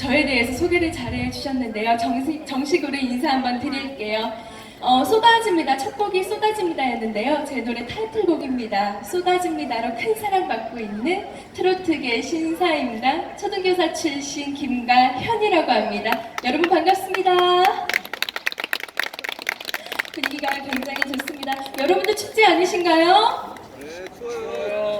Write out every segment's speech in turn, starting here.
저에 대해서 소개를 잘 해주셨는데요. 정식, 정식으로 인사 한번 드릴게요. 어, 쏟아집니다. 첫 곡이 쏟아집니다 였는데요. 제 노래 타이틀곡입니다. 쏟아집니다로 큰 사랑받고 있는 트로트계 신사입니다. 초등교사 출신 김가현이라고 합니다. 여러분 반갑습니다. 분위기가 굉장히 좋습니다. 여러분도 춥지 않으신가요?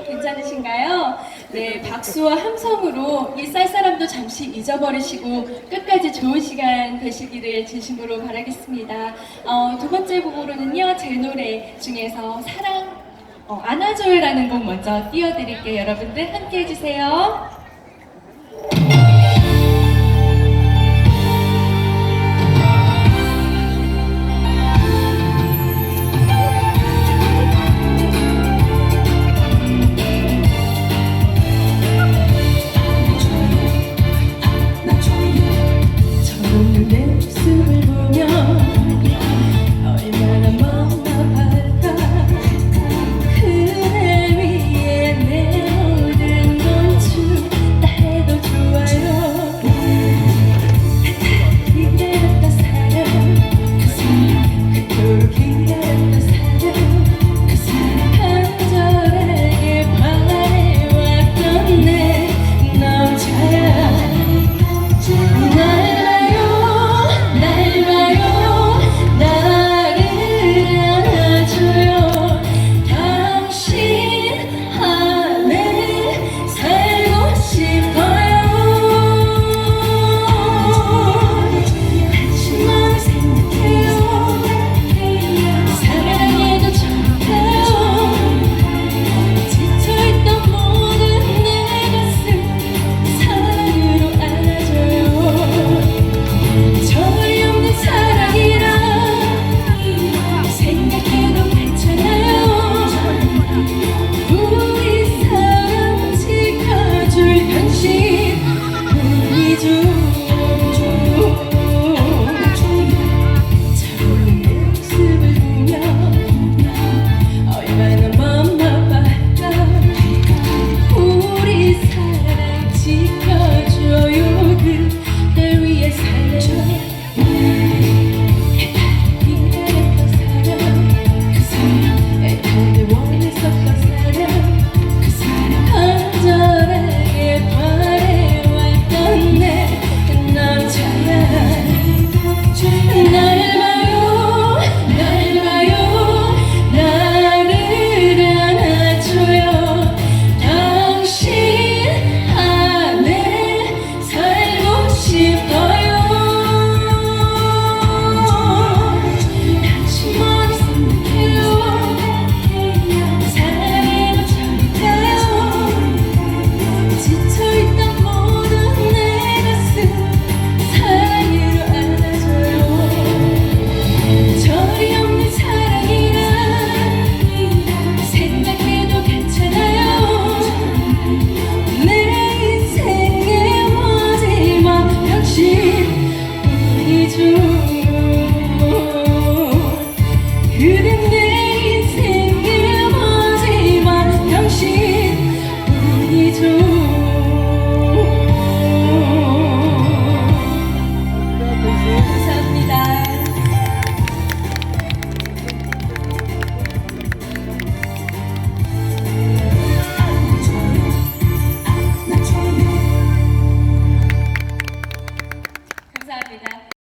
괜찮으신가요? 네, 박수와 함성으로 이 쌀사람도 잠시 잊어버리시고 끝까지 좋은 시간 되시기를 진심으로 바라겠습니다. 어, 두 번째 곡으로는요, 제 노래 중에서 사랑 어, 안아줘요라는 곡 먼저 띄워드릴게요. 여러분들 함께 해주세요.